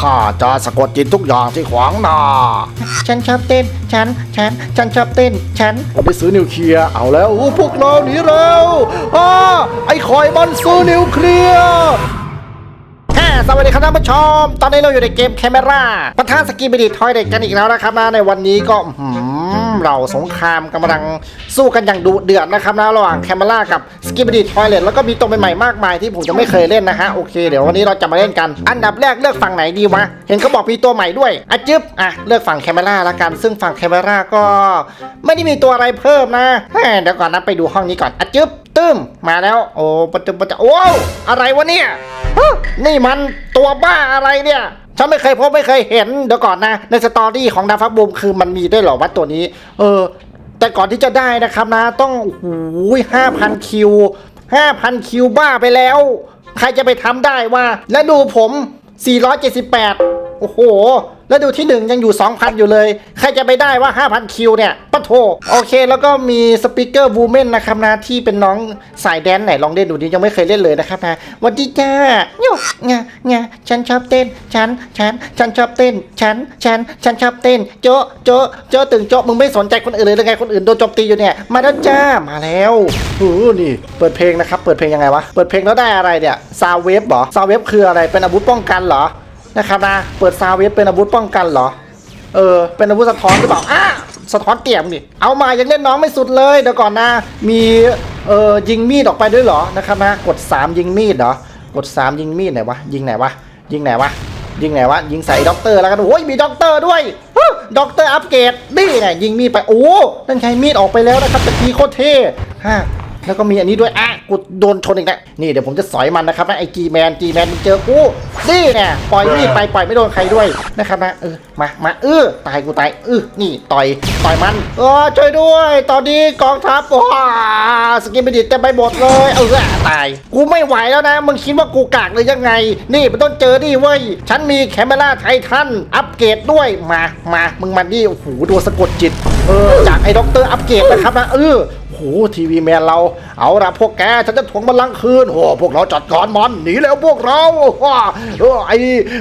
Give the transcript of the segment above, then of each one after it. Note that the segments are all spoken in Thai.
ข้าจะสะกดจิตทุกอย่างที่ขวางหน้า ฉันชอบเต้น ฉัน ฉัน ฉันชอบเต้น ฉันผมได้ซื้อนิวเคลียร์ เอาแล้วอู้พวกเราหนีเร็วอ้าไอ้คอยมันซื้อนิวเคลียร์ฮ่า สวัสดีครับท่านผู้ชม ตอนนี้เราอยู่ในเกมแคมเมราประธานสกีบิดีทอยเด็กกันอีกแล้วนะครับนะในวันนี้ก็อื้อหือเราสงครามกำลังสู้กันอย่างดุเดือดนะครับนะระหว่างแคมเมรากับสกีบิดีทอยเลตแล้วก็มีตัวใหม่ๆมากมายที่ผมจะไม่เคยเล่นนะฮะโอเคเดี๋ยววันนี้เราจะมาเล่นกัน อันดับแรกเลือกฝั่งไหนดีวะ เห็นเขาบอกมีตัวใหม่ด้วยอะจึ๊บอะเลือกฝั่งแคมเมราละกันซึ่งฝั่งแคมเมราก็ ไม่ได้มีตัวอะไรเพิ่มนะเดี๋ยวก่อนนะไปดูห้องนี้ก่อนอะจึ๊บ ตึมมาแล้วโอ้ปะจุปะจโอ้อะไรวะเนี่ยนี่มันตัวบ้าอะไรเนี่ยฉันไม่เคยพบไม่เคยเห็นเดี๋ยวก่อนนะ ในสตอรี่ของดาฟักบูมคือมันมีด้วยเหรอว่าตัวนี้ เออ แต่ก่อนที่จะได้นะครับนะ ต้องโอ้โหห้าพันคิวห้าพันคิวบ้าไปแล้ว ใครจะไปทำได้ว่า และดูผม 478 โอ้โห แล้วดูที่หนึ่งยังอยู่ 2,000 อยู่เลย ใครจะไปได้ว่า 5,000 คิวเนี่ย ปะโถโอเค แล้วก็มีสปิเกอร์วูแมนนะครับนะที่เป็นน้องสายแดนไหนลองเล่นดูดิยังไม่เคยเล่นเลยนะครับนะวันดีจ้าโยงะงะฉันชอบเต้น ฉัน ฉัน ฉันชอบเต้น ฉัน ฉัน ฉันชอบเต้น โจะโจะโจะตึงโจะมึงไม่สนใจคนอื่นเลยหรือไงคนอื่นโดนโจมตีอยู่เนี่ย มาแล้วจ้า มาแล้วโอ้นี่ เปิดเพลงนะครับ เปิดเพลงยังไงวะ เปิดเพลงแล้วได้อะไรเนี่ย ซาวเวฟเหรอ ซาวเวฟคืออะไร เป็นอาวุธป้องกันเหรอ นะครับนะ เปิดซาวเวฟเป็นอาวุธป้องกันเหรอ เออ เป็นอาวุธสะท้อนหรือเปล่าอะสะท้อนเตี่ยมนี่เอามายังเล่นน้องไม่สุดเลย เดี๋ยวก่อนนะ มีเออยิงมีดออกไปด้วยเหรอนะครับนะ กด 3 ยิงมีดเหรอ กด 3 ยิงมีดไหนวะ ยิงไหนวะ ยิงไหนวะ ยิงไหนวะ ยิงใส่ด็อกเตอร์แล้วกันโอ้ย มีด็อกเตอร์ด้วยด็อกเตอร์อัปเกรด นี่ไงยิงมีดไป โอ้ นั่นไงมีดออกไปแล้วนะครับตะกี้โคตรเท่ฮะ แล้วก็มีอันนี้ด้วยอะกูโดนชนอีกแล้วนี่เดี๋ยวผมจะสอยมันนะครับนะไอ้จีแมนจีแมนมึงเจอกูนี่แน่ปล่อยมีดไปปล่อยไม่โดนใครด้วยนะครับนะเออมามาเออตายกูตายเออนี่ต่อยต่อยมันเออช่วยด้วย ตอนนี้กองทัพว้าสกินไปดิตเต็มไปหมดเลยเออตาย กูไม่ไหวแล้วนะมึงคิดว่ากูกากเลยยังไง นี่มันต้องเจอนี่เว้ยฉันมีแคมเมราไททันอัปเกรดด้วยมามามึงมาดิโอ้โหดูสะกดจิตเออจากไอ้ด็อกเตอร์อัปเกรดนะครับนะเออ โอ้โหทีวีแมนเรา เอาละพวกแกฉันจะทวงบัลลังก์คืนโอ้พวกเราจัดการมันหนีแล้วพวกเราว้าเออไอ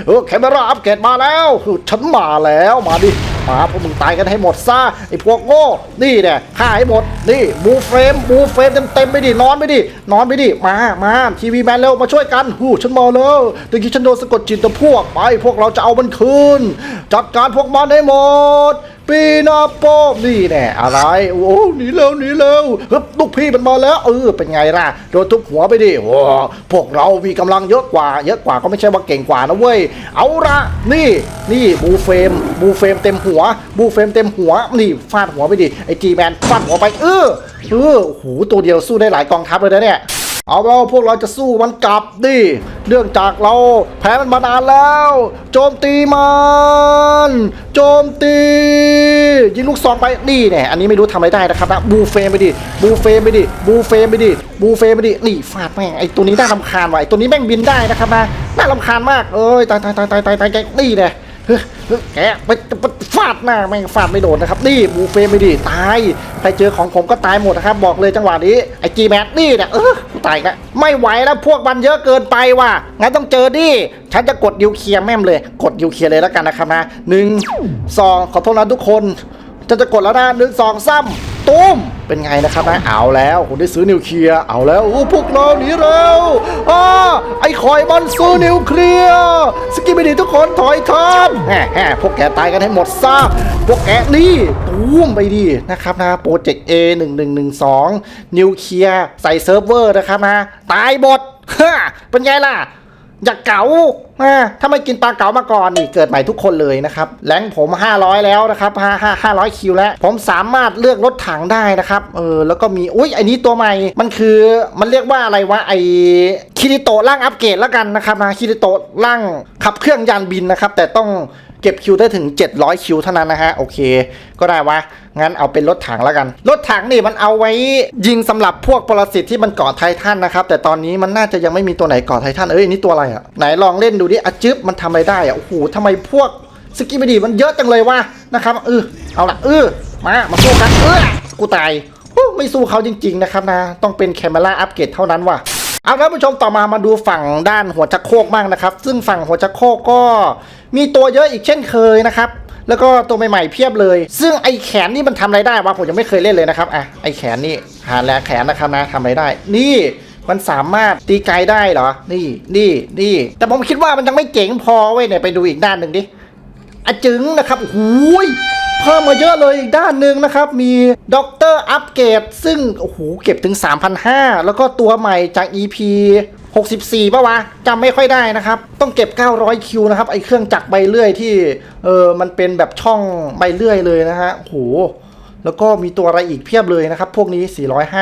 เออแคมเมราอัปเกรดมาแล้วเออฉันมาแล้วมาดิมาพวกมึงตายกันให้หมดซะไอพวกโง่นี่เนี่ยฆ่าให้หมดนี่บูเฟรมบูเฟรมเต็มเต็มๆไปดินอนไปดินอนไปดิมามาทีวีแมนเร็วมาช่วยกันหูฉันมาแล้วตะกี้ฉันโดนสะกดจิตต่พวกไป พวกเราจะเอามันคืน จัดการพวกมันให้หมด ปีนาโป้นี่แน่อะไรโอ้หนีเร็วหนีเร็วฮึบลูกพี่มันมาแล้วเออเป็นไงล่ะโดนทุบหัวไปดิโอ้พวกเรามีกำลังเยอะกว่า เยอะกว่าก็ไม่ใช่ว่าเก่งกว่านะเว้ยเอาละนี่นี่บูเฟมบูเฟมเต็มหัวบูเฟมเต็มหัวนี่ฟาดหัวไปดิไอจีแมนฟาดหัวไปเออเออโอ้โหตัวเดียวสู้ได้หลายกองทัพเลยนะเนี่ย เอาเราพวกเราจะสู้มันกลับดิเนื่องจากเราแพ้มันมานานแล้ว โจมตีมัน โจมตียิงลูกซองไปนี่แน่อันนี้ไม่รู้ทำอะไรได้นะครับนะบูเฟมไปดิบูเฟมไปดิบูเฟมไปดิบูเฟมไปดินี่ฟาดแม่งไอตัวนี้น่ารำคาญว่ะไอตัวนี้แม่งบินได้นะครับนะน่ารำคาญมากเอ้ยตายตายตายตายตายตายนี่แน่ย เฮ้ยแกไปฟาดหน้าแม่งฟาดไม่โดนนะครับ นี่บูเฟไม่ดีตาย ใครเจอของผมก็ตายหมดนะครับ บอกเลยจังหวะนี้ไอจีแมทนี่เนี่ยเออตายกแล้วไม่ไหวแล้วพวกมันเยอะเกินไปว่ะ งั้นต้องเจอดิ ฉันจะกดยิวเคลียร์แม่มเลย กดยิวเคลียร์เลยแล้วกันนะครับนะหนึ่งสองขอโทษนะทุกคน จะจะกดแล้วนะหนึ่งสองซ้ำ ตุ้มเป็นไงนะครับนะเอาแล้วผมได้ซื้อนิวเคลียร์เอาแล้วโอ้พวกเราหนีเร็วอ้าไอ้คอยมันซื้อนิวเคลียร์สกิบไปดีทุกคนถอยทับแฮ่แฮ่พวกแกตายกันให้หมดซะพวกแกนี่ตุ้มไปดีนะครับนะโปรเจกต์ A 1 1 1 2นิวเคลียร์ใส่เซิร์ฟเวอร์นะครับนะตายหมดฮ่าเป็นไงล่ะ อย่าเก๋าถ้าไม่กินปลาเก๋ามาก่อนนี่เกิดใหม่ทุกคนเลยนะครับแรงผม 500 แล้วนะครับ5 5 500 คิวแล้ว ผมสามารถเลือกรถถังได้นะครับ เออ แล้วก็มี อุ้ยไอ้นี้ตัวใหม่ มันคือมันเรียกว่าอะไรวะ ไอ้คิริโตร่างอัปเกรดแล้วกันนะครับนะ คิริโตร่างขับเครื่องยานบินนะครับ แต่ต้อง เก็บคิวได้ถึง 700 คิวเท่านั้นนะฮะ โอเค ก็ได้วะ งั้นเอาเป็นรถถังแล้วกัน รถถังนี่มันเอาไว้ยิงสำหรับพวกปรสิตที่มันเกาะไททันนะครับ แต่ตอนนี้มันน่าจะยังไม่มีตัวไหนเกาะไททัน เอ้ยอันนี่ตัวอะไรอะ ไหนลองเล่นดูดิอะจึ๊บมันทำอะไรได้อะ โอ้โหทำไมพวกสกิบดีมันเยอะจังเลยวะนะครับ เออ เอาละเออ มา มาสู้กัน เออ กูตายโอ้ไม่สู้เขาจริง ๆ นะครับนะ ต้องเป็นแคมเมราอัปเกรดเท่านั้นว่ะ เอาท่านผู้ชมต่อมามาดูฝั่งด้านหัวจักโครกบ้างนะครับ ซึ่งฝั่งหัวจักโครกก็มีตัวเยอะอีกเช่นเคยนะครับแล้วก็ตัวใหม่ๆเพียบเลย ซึ่งไอแขนนี่มันทำอะไรได้วะผมยังไม่เคยเล่นเลยนะครับอะไอแขนนี่หาแลแขนนะครับนะทำอะไรได้ นี่มันสามารถตีไกลได้เหรอ นี่นี่นี่ แต่ผมคิดว่ามันยังไม่เจ๋งพอเว้ยเนี่ยไปดูอีกด้านหนึ่งดิอจึงนะครับโอ้ย เพิ่มมาเยอะเลยอีกด้านหนึ่งนะครับ มีด็อกเตอร์อัปเกรดซึ่ง โอ้โห เก็บถึง 3,500 แล้วก็ตัวใหม่จาก EP 64ป่ะวะจำไม่ค่อยได้นะครับ ต้องเก็บ 900 คิวนะครับ ไอเครื่องจักรใบเลื่อยที่ เออมันเป็นแบบช่องใบเลื่อยเลยนะฮะโอ้โหแล้วก็มีตัวอะไรอีกเพียบเลยนะครับ พวกนี้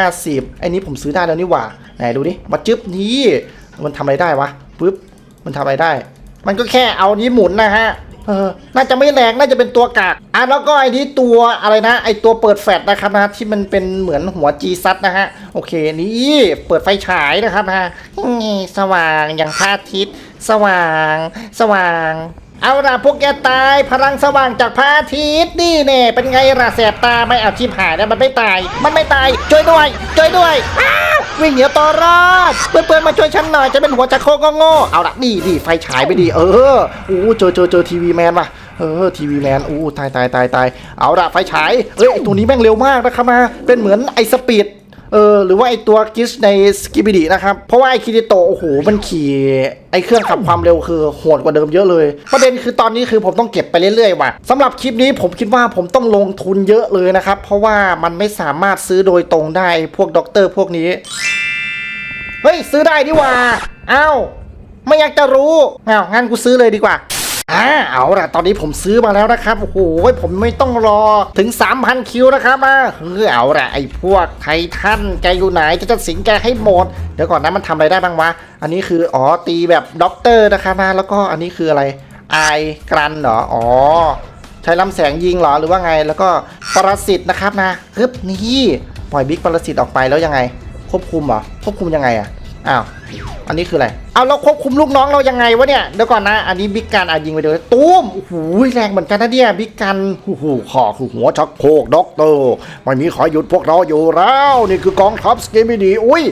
450ไอ้นี้ผมซื้อได้แล้วนี่หว่า ไหนดูดิมาจึ๊บนี้มันทำอะไรได้วะปึ๊บมันทำอะไรได้ มันก็แค่เอานี้หมุนนะฮะ เออน่าจะไม่แรงน่าจะเป็นตัวกากอะแล้วก็ไอ้นี้ตัวอะไรนะ ไอ้ตัวเปิดแฟลชนะครับนะที่มันเป็นเหมือนหัวจีซัดนะฮะโอเคนี่เปิดไฟฉายนะครับฮะสว่างอย่างพระอาทิตย์ สว่าง สว่าง เอาล่ะพวกแกตายพลังสว่างจากพระอาทิตย์นี่เน่เป็นไงล่ะแสบตาไม่เอาชิบหายแล้วมันไม่ตาย มันไม่ตายช่วยด้วยช่วยด้วยอ้าววิ่งเหนียวตัวรอดเพื่อนๆมาช่วยฉันหน่อยจะเป็นหัวจักโคกโง่เอาละนี่ดิไฟฉายไปดิเอออู้เจอเจอเจอทีวีแมนว่ะเออทีวีแมนอู้ตายตายตายตายเอาละไฟฉายเอ้ยไอ้ตัวนี้แม่งเร็วมากนะครับมาเป็นเหมือนไอสปีด เออหรือว่าไอตัวกิชในสกิบิดีนะครับ เพราะว่าไอคิริโตโอ้โหมันขี่ไอเครื่องขับความเร็วคือโหดกว่าเดิมเยอะเลย ประเด็นคือตอนนี้คือผมต้องเก็บไปเรื่อยๆว่ะสำหรับคลิปนี้ผมคิดว่าผมต้องลงทุนเยอะเลยนะครับ เพราะว่ามันไม่สามารถซื้อโดยตรงได้พวกด็อกเตอร์พวกนี้ เฮ้ย ซื้อได้ดีว่าอ้าวไม่อยากจะรู้เอ้างั้นกูซื้อเลยดีกว่า อ่าเอาล่ะตอนนี้ผมซื้อมาแล้วนะครับโอ้โหผมไม่ต้องรอถึง 3,000 คิวนะครับอะเฮ้ยเอาล่ะไอ้พวกไททันแกอยู่ไหนจะจะสิงแกให้หมด เดี๋ยวก่อนนะมันทำอะไรได้บ้างวะ อันนี้คืออ๋อตีแบบด็อกเตอร์นะครับนะแล้วก็อันนี้คืออะไรไอกรันเหรออ๋อใช้ลำแสงยิงเหรอหรือว่าไง แล้วก็ปรสิตนะครับนะฮึบนี่ปล่อยบิ๊กปรสิตออกไปแล้วยังไง ควบคุมเหรอควบคุมยังไงอะ อ้าว อันนี้คืออะไร เอาเราควบคุมลูกน้องเรายังไงวะเนี่ย เดี๋ยวก่อนนะ อันนี้บิ๊กกันอะยิงไปเดี๋ยวตุ้มโอ้โหแรงเหมือนกันนะเนี่ยบิ๊กกันโอ้โหขอคือหัวชักโคกด็อกเตอร์ไม่มีขอหยุดพวกเราอยู่แล้ว นี่คือกองทัพสเกมิดี อุ้ย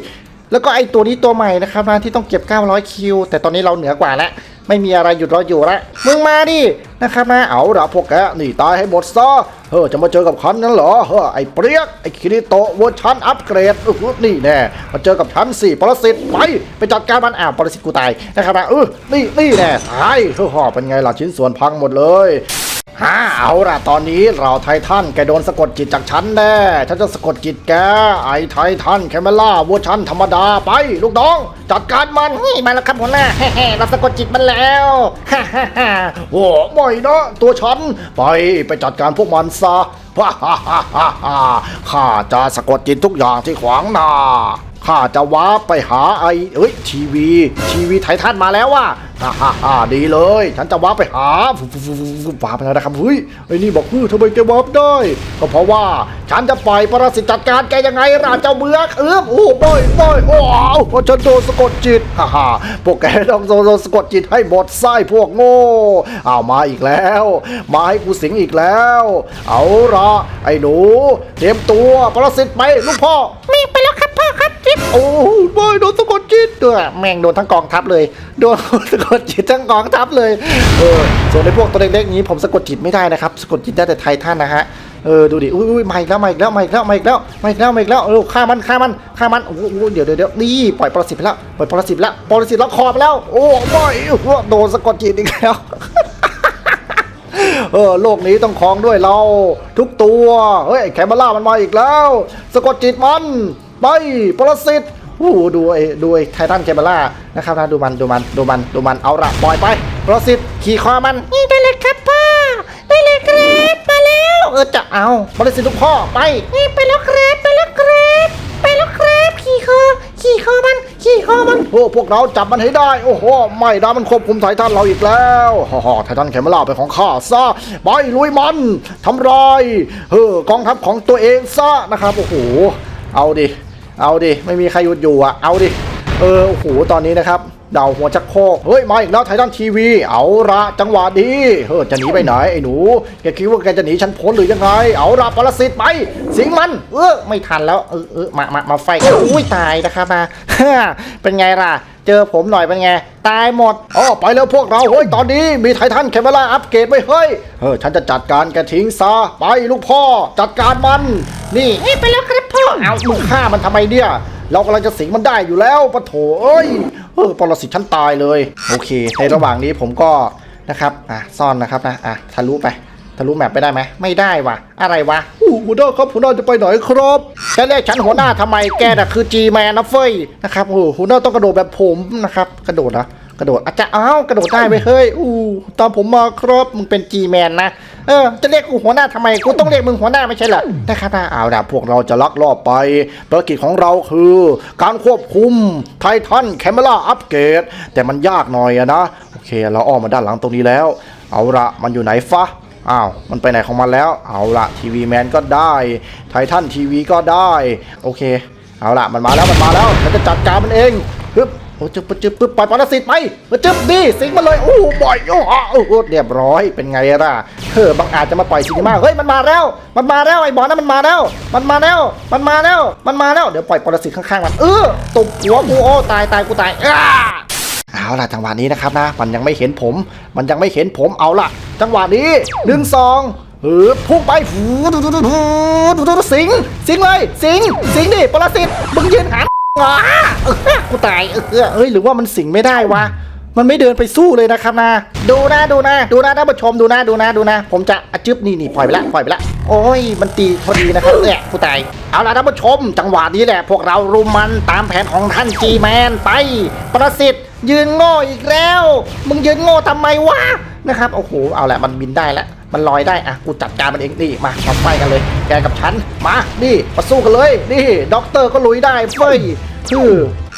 แล้วก็ไอตัวนี้ตัวใหม่นะครับนะที่ต้องเก็บ 900 คิว แต่ตอนนี้เราเหนือกว่าแล้วไม่มีอะไรหยุดเราอยู่ล้วมึงมาดินะครับนะเอาละพวกแกหนีตายให้หมดซะเฮ้อจะมาเจอกับฉันนั่นเหรอเฮ้อไอเปรี้ยกไอคิริโตเวอร์ชันอัปเกรดอื้อนี่แน่มาเจอกับฉันสิปรสิตไปไปจัดการมันอ้าวปรสิตกูตายนะครับนะเออนี่นี่แน่ตายเฮ้อห่อเป็นไงล่ะชิ้นส่วนพังหมดเลย ฮ่าเอาล่ะตอนนี้เราไททันแกโดนสะกดจิตจากฉันแน่ฉันจะสะกดจิตแกไอไททันแคมเมล่าเวอร์ชันธรรมดาไป ลูกน้อง จัดการมันนี่มาแล้วครับหัวหน้าเราสะกดจิตมันแล้วฮ่าฮ่าฮ่าโอ้ไม่นะตัวฉันไปไปจัดการพวกมันซะฮ่าฮ่าฮ่าฮ่าข้าจะสะกดจิตทุกอย่างที่ขวางหน้า ข้าจะว้าไปหาไอ้เอ้ยทีวีทีวีไททันมาแล้วว่ะฮ่าฮ่าฮ่าดีเลย ฉันจะว้าไปหาฟุบฟุบฟุบฟุบว้าร์ปไปแล้วนะครับเฮ้ยไอ้นี่บอกเฮ้ยทำไมแกว้าได้ ก็เพราะว่าฉันจะปล่อยปรสิตจัดการแกยังไงล่ะเจ้าเบือกเอื้อมโอ้ปล่อยปล่อยโอ้เอาเพราะฉันโดนสะกดจิตฮ่าฮ่าพวกแกต้องโดนสะกดจิตให้หมดไส้พวกโง่เอามาอีกแล้ว มาให้กูสิงอีกแล้ว เอาละไอ้หนู เตรียมตัวปรสิตไปลูกพ่อ มีไปแล้วครับจิ๊บโอ้ยไม่โดนสะกดจิตด้วยแม่งโดนทั้งกองทัพเลย โดนสะกดจิตทั้งกองทัพเลย เออ ส่วนในพวกตัวเล็กๆนี้ผมสะกดจิตไม่ได้นะครับ สะกดจิตได้แต่ไททันนะฮะ เออ ดูดิ อุ้ยอุ้ยมาอีกแล้วมาอีกแล้วมาอีกแล้วมาอีกแล้วมาอีกแล้วมาอีกแล้ว เออ ฆ่ามันฆ่ามันฆ่ามัน โอ้โหเดี๋ยวเดี๋ยวเดี๋ยวนี่ปล่อยปรสิตไปแล้ว ปล่อยปรสิตแล้ว ปรสิตล็อกคอไปแล้ว โอ้ไม่โดนสะกดจิตอีกแล้วเออโลกนี้ต้องครองด้วยเรา ทุกตัว เฮ้ยแคมเบล่ามันมาอีกแล้ว สะกดจิตมัน ไปปรสิตโอ้โหดูไอ้ดูไอ้ไททันแคมเบล่านะครับนะดูมันดูมันดูมันดูมันเอาละปล่อยไปปรสิตขี่คอมันนี่ได้เลยครับพ่อได้เลยครับมาแล้วเออจะเอาปรสิตทุกพ่อไปนี่ไปแล้วครับไปแล้วครับไปแล้วครับขี่คอขี่คอมันขี่คอมันโอ้พวกเราจับมันให้ได้ โอ้โหไม่ได้มันควบคุมไททันเราอีกแล้วฮ่าฮ่าไททันแคมเบล่าเป็นของข้าซะไปลุยมันทำลายเฮ้อกองทัพของตัวเองซะนะครับโอ้โหเอาดิ เอาดิ ไม่มีใครหยุดอยู่อะ เอาดิ เออ โอ้โห ตอนนี้นะครับ เดาหัวชักโครกเฮ้ยมาอีกแล้วไททันทีวี เอาละจังหวะดีเฮ้ยจะหนีไปไหนไอ้หนูแกคิดว่าแกจะหนีฉันพ้นหรือยังไง เอาละปรสิตไป สิงมัน เออไม่ทันแล้วเออเออมามามาไฟกันอุ้ยตายนะครับมาเป็นไงล่ะเจอผมหน่อยเป็นไง ตายหมดอ๋อไปแล้วพวกเราเฮ้ยตอนนี้มีไททันแคมเมราอัปเกรดไว้เฮ้ยเออฉันจะจัดการแกทิ้งซะไปลูกพ่อ จัดการมัน นี่เอ้ยไปแล้วครับพ่อเอามึงฆ่ามันทำไมเนี่ย เรากำลังจะสิงมันได้อยู่แล้วปะโถเอ้ยเออปรสิตฉันตายเลย โอเค ในระหว่างนี้ผมก็นะครับอะซ่อนนะครับนะอะทะลุไปทะลุแมปไปได้ไหมไม่ได้ว่ะ อะไรวะอู้หัวหน้าครับหัวหน้าจะไปไหนครับแกเรียกฉันหัวหน้าทำไมแกน่ะคือ G man นะเฟ้ยนะครับโอ้หัวหน้าต้องกระโดดแบบผมนะครับ กระโดดนะกระโดดอาจจะอ้าวกระโดดได้ไปเฮ้ยอู้ตามผมมาครับมึงเป็น G man นะ เออจะเรียกกูหัวหน้าทำไมกูต้องเรียกมึงหัวหน้าไม่ใช่เหรอนะครับนะเอาละพวกเราจะลักลอบไปภารกิจของเราคือ การควบคุมไททันแคมเมราอัปเกรดแต่มันยากหน่อยอะนะ โอเค เราอ้อมมาด้านหลังตรงนี้แล้ว เอาละมันอยู่ไหนฟะอ้าวมันไปไหนของมันแล้ว เอาละทีวีแมนก็ได้ไททันทีวีก็ได้ โอเค เอาละมันมาแล้วมันมาแล้วฉันจะจัดการมันเอง อ้จึ๊บจึ๊บปึ๊บปล่อยปรสิตไปจึ๊บดิสิงมันเลยโอ้ปล่อยโอ้โหเรียบร้อยเป็นไงล่ะเฮ้อบางอาจจะมาปล่อยซีนีมาเฮ้ยมันมาแล้ว มันมาแล้วไอ้บอลนั้นมันมาแล้ว มันมาแล้ว มันมาแล้ว มันมาแล้วเดี๋ยวปล่อยปรสิตข้างๆมันเออตบหัวกูโอ้ตายตายกูตายอ้าเอาล่ะจังหวะนี้นะครับนะ มันยังไม่เห็นผม มันยังไม่เห็นผมเอาล่ะ จังหวะนี้หนึ่งสองเออพุ่งไปหูดูดูดูดูดูดูดูสิงสิงเลย สิงสิงดิปรสิตมึงยืนหัน อ่าเออกูตายเออเอ้ยหรือว่ามันสิงไม่ได้วะมันไม่เดินไปสู้เลยนะครับนะ ดูนะดูนะ ดูนะท่านผู้ชมดูนะดูนะดูนะ ผมจะอจึ๊บนี่นี่ปล่อยไปละปล่อยไปละโอ้ยมันตีพอดีนะครับเนี่ยกูตายเอาละท่านผู้ชม จังหวะนี้แหละ พวกเรารุมมันตามแผนของท่านจีแมนไป ประสิทธิ์ ยืนโง่อีกแล้ว มึงยืนโง่ทำไมวะนะครับโอ้โหเอาละมันบินได้แล้ว มันลอยได้อะกูจัดการมันเองนี่มามาไฟกันเลย แกกับฉันมานี่มาสู้กันเลยนี่ด็อกเตอร์ก็ลุยได้เฟ้ยคือ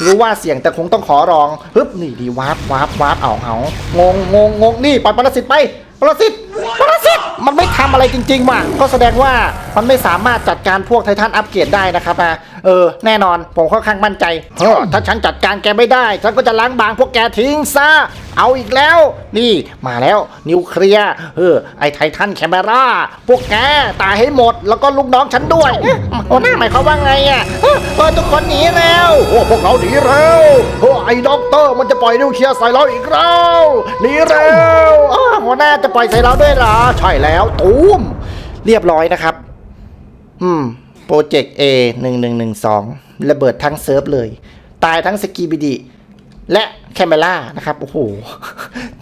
รู้ว่าเสี่ยงแต่คงต้องขอร้องฮึบนี่ดีวาร์ปวาร์ปวาร์ปเอาเอางงงงงงนี่ปล่อยปรสิตไปปรสิตปรสิตมันไม่ทำอะไรจริงๆว่ะก็แสดงว่ามันไม่สามารถจัดการพวกไททันอัปเกรดได้นะครับนะ เออ แน่นอน ผมค่อนข้างมั่นใจเฮ้อถ้าฉันจัดการแกไม่ได้ ฉันก็จะล้างบางพวกแกทิ้งซะ เอาอีกแล้ว นี่มาแล้วนิวเคลียร์เออไอไททันแคมเมราพวกแกตายให้หมด แล้วก็ลูกน้องฉันด้วยเอ๊ะหัวหน้าหมายความว่าไงอะเออเออทุกคนหนีแล้วโอ้พวกเราหนีเร็วโอ้ไอ้ด็อกเตอร์มันจะปล่อยนิวเคลียร์ใส่เราอีกแล้วหนีเร็วอ้าวหัวหน้าจะปล่อยใส่เราด้วยเหรอใช่แล้วตูมเรียบร้อยนะครับ อืม โปรเจกต์ A 1 1 1 2 ระเบิดทั้งเซิร์ฟเลย ตายทั้งสกีบิดีและแคมเมล่านะครับ โอ้โห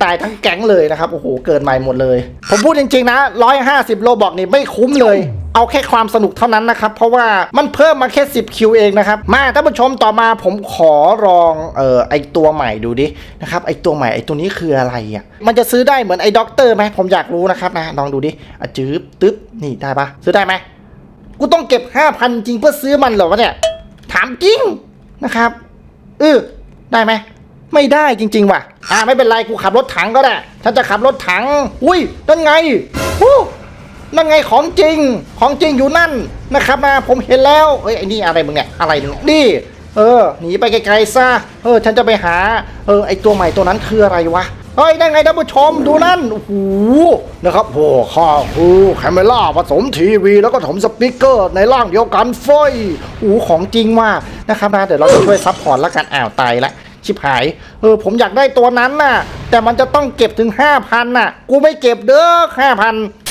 ตายทั้งแก๊งเลยนะครับ โอ้โห เกินใหม่หมดเลย ผมพูดจริง ๆ นะ 150 โลบอกนี่ไม่คุ้มเลย เอาแค่ความสนุกเท่านั้นนะครับ เพราะว่ามันเพิ่มมาแค่ 10 คิวเองนะครับ มาท่านผู้ชมต่อมาผมขอลองเอ่อไอตัวใหม่ดูดินะครับ ไอตัวใหม่ไอตัวนี้คืออะไรอะ มันจะซื้อได้เหมือนไอด็อกเตอร์ไหมผมอยากรู้นะครับนะ ลองดูดิอะจืบตึ๊บนี่ได้ปะซื้อได้ไหม กูต้องเก็บ5,000จริงเพื่อซื้อมันเหรอวะเนี่ย ถามจริงนะครับเออได้ไหมไม่ได้จริง ๆ ว่ะ อ่าไม่เป็นไรกูขับรถถังก็ได้ฉันจะขับรถถัง อุ้ยนั่นไงฮู้นั่นไงของจริงของจริงอยู่นั่นนะครับนะผมเห็นแล้วเอ้ยไอ้นี่อะไรมึงเนี่ยอะไรเนี่ยนี่ เออหนีไปไกลๆซะเออ ฉันจะไปหา เออไอตัวใหม่ตัวนั้นคืออะไรวะ เฮ้ยได้ไงท่านผู้ชมดูนั่นโอ้โหนะครับโอ้ข้าคือแคมเมราผสมทีวี แล้วก็ถมสปิเกอร์ในร่างเดียวกันฟอยโอ้โหของจริงว่ะนะครับนะเดี๋ยวเราจะช่วยซัพพอร์ตและกันอ้าวตายละชิบหายเออผมอยากได้ตัวนั้นน่ะ แต่มันจะต้องเก็บถึง 5,000 น่ะ กูไม่เก็บเด้อ5,000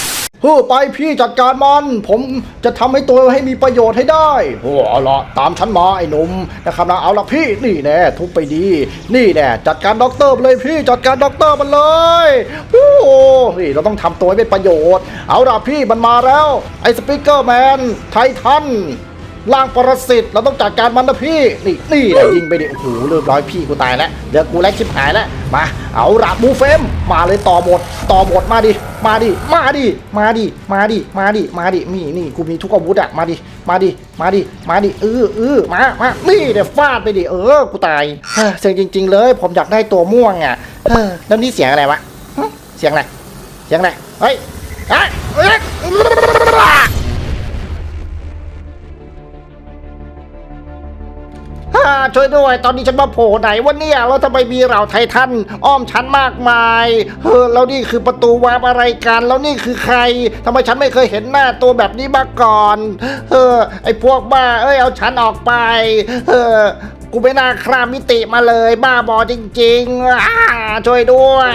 เฮ้อไปพี่จัดการมัน ผมจะทำให้ตัวให้มีประโยชน์ให้ได้โอ้เอาละตามฉันมาไอ้หนุ่มนะครับนะเอาละพี่นี่แน่ทุบไปดี นี่แน่จัดการด็อกเตอร์เลยพี่จัดการด็อกเตอร์มันเลยโอ้โหนี่เราต้องทำตัวให้เป็นประโยชน์ เอาละพี่มันมาแล้ว ไอ้สปิเกอร์แมนไททัน ล่างปรสิตเราต้องจัดการมันนะพี่ นี่นี่แหละยิงไปดิโอ้โหเรียบร้อยพี่กูตายแล้วเดี๋ยวกูแลกชิบหายแล้วมาเอาละบูเฟมมาเลยต่อหมด ต่อหมดมาดิมาดิมาดิมาดิมาดิมาดิมาดินี่นี่กูมีทุกอาวุธอะมาดิมาดิมาดิมาดิเออเออมามานี่เดี๋ยวฟาดไปดิเออกูตายเสียงจริง ๆ เลย ผมอยากได้ตัวม่วงอะแล้วนี่เสียงอะไรวะเสียงอะไรเสียงอะไรเฮ้ยเอ้ย ช่วยด้วย ตอนนี้ฉันมาโผล่ไหนวะเนี่ยแล้วทำไมมีเหล่าไททันอ้อมฉันมากมายเออแล้วนี่คือประตูวาร์ปอะไรกัน แล้วนี่คือใครทำไมฉันไม่เคยเห็นหน้าตัวแบบนี้มาก่อนเออไอพวกบ้าเอ้ยเอาฉันออกไปเออ กูไม่น่าครามมิติมาเลย บ้าบอจริงๆอ่าช่วยด้วย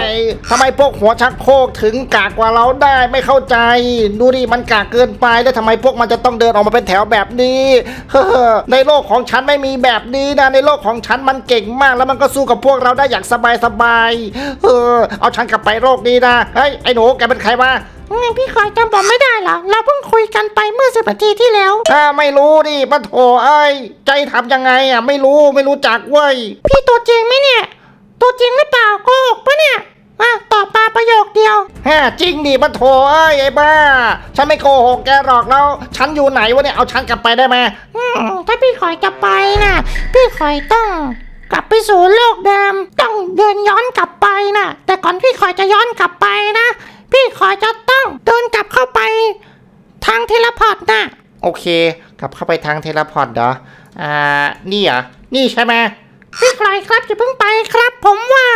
ทำไมพวกหัวชักโครกถึงกากกว่าเราได้ไม่เข้าใจ ดูดิมันกากเกินไปแล้วทำไมพวกมันจะต้องเดินออกมาเป็นแถวแบบนี้เฮ้อในโลกของฉันไม่มีแบบนี้นะในโลกของฉันมันเก่งมาก แล้วมันก็สู้กับพวกเราได้อย่างสบายๆเออเอาฉันกลับไปโลกนี้นะเฮ้ยไอ้หนูแกเป็นใครวะ อืมพี่คอยจำผมไม่ได้เหรอ เราเพิ่งคุยกันไปเมื่อสิบนาทีที่แล้วถ้าไม่รู้ดิปะโถเอ้ย ใจทำยังไงอะ ไม่รู้ไม่รู้จักเว้ย พี่ตัวจริงไหมเนี่ย ตัวจริงหรือเปล่าโกหกปะเนี่ยอะตอบมาประโยคเดียว แฮ่จริงดิปะโถเอ้ยไอ้บ้า ฉันไม่โกหกแกหรอกแล้ว ฉันอยู่ไหนวะเนี่ย เอาฉันกลับไปได้ไหมอืมถ้าพี่คอยจะไปนะพี่คอยต้องกลับไปสู่โลกเดิม ต้องเดินย้อนกลับไปนะแต่ก่อนพี่คอยจะย้อนกลับไปนะ พี่คอยจะต้องเดินกลับเข้าไป ทางเทเลพอร์ตนะโอเค กลับเข้าไปทางเทเลพอร์ตเหรอ อ่า นี่เหรอ นี่ใช่ไหมพี่คอยครับอย่าเพิ่งไปครับ ผมว่า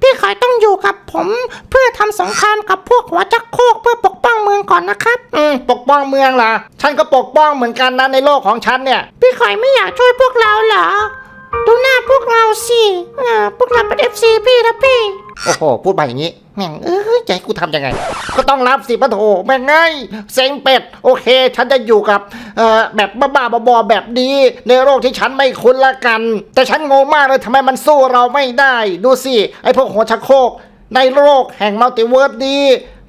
พี่คอยต้องอยู่กับผม เพื่อทำสงครามกับพวกหัวจักโครกเพื่อปกป้องเมืองก่อนนะครับ อืมปกป้องเมืองเหรอฉันก็ปกป้องเหมือนกันนะในโลกของฉันเนี่ย พี่คอยไม่อยากช่วยพวกเราเหรอดูหน้าพวกเราสิอ่าพวกเราเป็นเอฟซีพี่นะพี่ โอ้โห พูดมาอย่างนี้ แม่งเอ้ยจะให้กูทำยังไง ก็ต้องรับสิปะโถแม่งไงเซ็งเป็ด โอเค ฉันจะอยู่กับเอ่อแบบบ้าๆบอๆแบบนี้ ในโลกที่ฉันไม่คุ้นละกัน แต่ฉันงงมากเลยทำไมมันสู้เราไม่ได้ ดูสิ ไอ้พวกหัวชักโครกในโลกแห่งมัลติเวิร์สนี้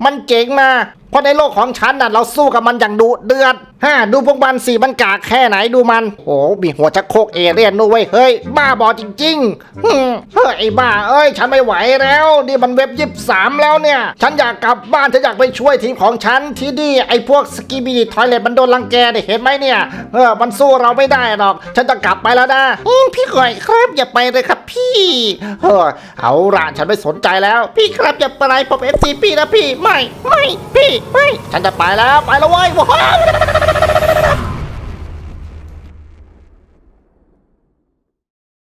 มันเจ๋งมา เพราะในโลกของฉันน่ะเราสู้กับมันอย่างดุเดือดฮ่าดูพวกมันสิมันกากแค่ไหนดูมันโอ้มีหัวชักโครกเอเรียนด้วยเฮ้ย บ้าบอจริงๆฮึเฮ้ยไอ้บ้าเอ้ย ฉันไม่ไหวแล้วนี่มันเว็บยิบสามแล้วเนี่ย ฉันอยากกลับบ้านฉันอยากไปช่วยทีมของฉันที่นี่ไอ้พวกสกีบีทอยเลตมันโดนรังแกเนี่ยเห็นไหมเนี่ยเออมันสู้เราไม่ได้หรอก ฉันจะกลับไปแล้วนะพี่ก่อยครับอย่าไปเลยครับพี่เออเอาละฉันไม่สนใจแล้ว พี่ครับอย่าไปผมเอฟซีพี่นะพี่ไม่ไม่พี่ไม่ฉันจะไปแล้วไปแล้วเว้ยว้าว